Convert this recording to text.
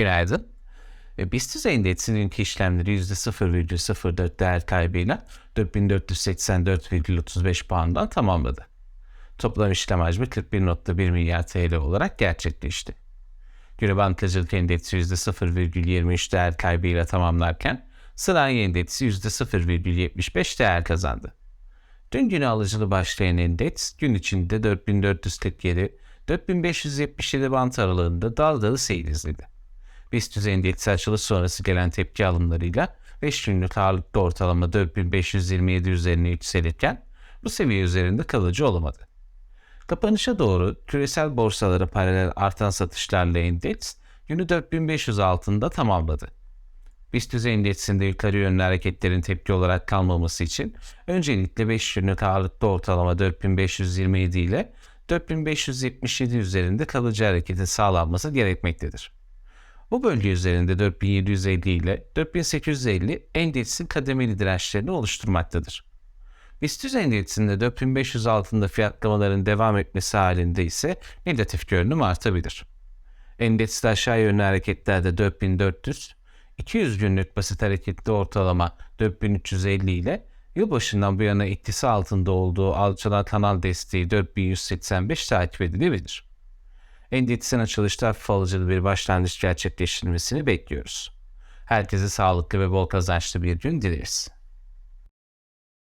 Günaydın. E, BIST endeksinin işlemleri %0,04 değer kaybıyla 4484,35 puandan tamamladı. Toplam işlem hacmi 41.1 milyar TL olarak gerçekleşti. Günü bankacılık endeksi %0,23 değer kaybıyla tamamlarken sanayi endeksi %0,75 değer kazandı. Dün günü alıcılı başlayan endeks gün içinde 4447 4577 bant aralığında dalgalı seyir izledi. BIST endeksi açılış sonrası gelen tepki alımlarıyla 5 günlük ağırlıkta ortalama 4527 üzerine yükselirken bu seviye üzerinde kalıcı olamadı. Kapanışa doğru küresel borsalara paralel artan satışlarla endeks günü 4500 altında tamamladı. BIST endeksinde yukarı yönlü hareketlerin tepki olarak kalmaması için öncelikle 5 günlük ağırlıkta ortalama 4527 ile 4577 üzerinde kalıcı hareketin sağlanması gerekmektedir. Bu bölge üzerinde 4750 ile 4850 endeksin kademeli dirençlerini oluşturmaktadır. BIST endeksinde 4500 altında fiyatlamaların devam etmesi halinde ise negatif görünüm artabilir. Endekste aşağı yönlü hareketlerde 4400, 200 günlük basit hareketli ortalama 4350 ile yılbaşından bu yana etkisi altında olduğu alçalan kanal desteği 4185 takip edilebilir. Endeksin açılışta hafif alıcılı bir başlangıç gerçekleştirmesini bekliyoruz. Herkese sağlıklı ve bol kazançlı bir gün dileriz.